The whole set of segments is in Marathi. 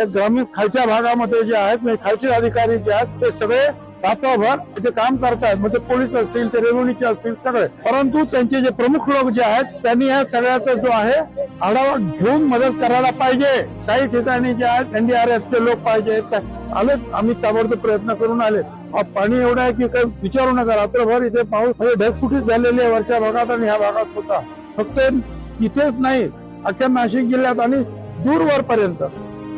त्या ग्रामीण खालच्या भागामध्ये जे आहेत म्हणजे खालचे अधिकारी जे आहेत ते सगळे रात्रभर जे काम करतायत. म्हणजे पोलीस असतील ते रेव्हेन्यूचे असतील सगळे. परंतु त्यांचे जे प्रमुख लोक जे आहेत त्यांनी या सगळ्याचा जो आहे आढावा घेऊन मदत करायला पाहिजे. काही ठिकाणी जे आहेत एनडीआरएफचे लोक पाहिजे त्या- आम्ही ताबडतोब प्रयत्न करून आले पाणी एवढं आहे की काही विचारू नका. रात्रभर इथे पाऊस म्हणजे ढगफुटीच झालेली आहे वरच्या भागात आणि ह्या भागात होता फक्त इथेच नाही अख्ख्या नाशिक जिल्ह्यात आणि दूरवर पर्यंत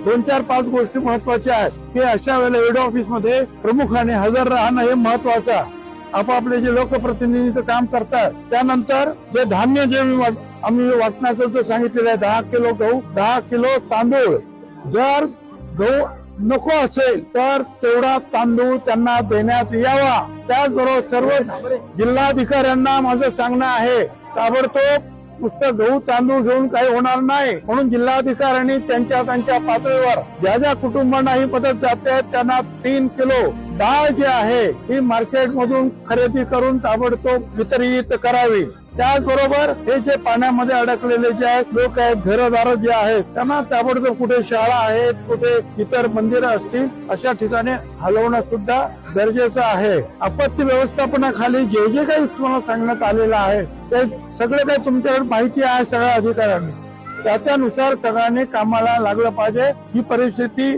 दोन चार पाच गोष्टी महत्त्वाच्या आहेत. की अशा वेळेला हेड ऑफिसमध्ये प्रमुखाने हजर राहणं हे महत्वाचं आहे. आपापले जे लोकप्रतिनिधीचं काम करतात त्यानंतर जे धान्य जे मी वाट- आम्ही वाटण्याचं जे सांगितलेलं आहे दहा किलो गहू दहा किलो तांदूळ. जर गहू नको असेल तर तेवढा तांदूळ त्यांना देण्यात यावा. त्याचबरोबर सर्व जिल्हाधिकाऱ्यांना माझं सांगणं आहे ताबडतोब नुसतं गहू तांदूळ घेऊन काही होणार नाही. म्हणून जिल्हाधिकाऱ्यांनी त्यांच्या त्यांच्या पातळीवर ज्या ज्या कुटुंबांना ही मदत जाते त्यांना तीन किलो डाळ जी आहे ही मार्केट मधून खरेदी करून ताबडतोब वितरित करावी. त्याचबरोबर हे जे पाण्यामध्ये अडकलेले जे आहेत लोक आहेत घरदार जे आहेत त्यांना ताबडतोब कुठे शाळा आहेत कुठे इतर मंदिरं असतील अशा ठिकाणी हलवणं सुद्धा गरजेचं आहे. आपत्ती व्यवस्थापनाखाली जे जे काही तुम्हाला सांगण्यात आलेलं आहे ते सगळे काही तुमच्याकडे माहिती आहे सगळ्या अधिकाऱ्यांनी. त्याच्यानुसार सगळ्यांनी कामाला लागलं पाहिजे. ही परिस्थिती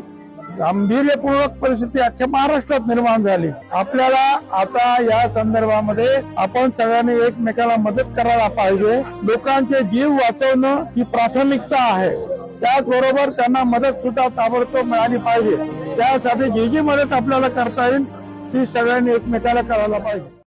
गांभीर्यपूर्वक परिस्थिती अख्ख्या महाराष्ट्रात निर्माण झाली. आपल्याला आता या संदर्भामध्ये आपण सगळ्यांनी एकमेकाला मदत करायला पाहिजे. लोकांचे जीव वाचवणं ही प्राथमिकता आहे. त्याचबरोबर त्यांना मदत सुद्धा ताबडतोब मिळाली पाहिजे. त्यासाठी जी जी मदत आपल्याला करता येईल ती सगळ्यांनी एकमेकाला करायला पाहिजे.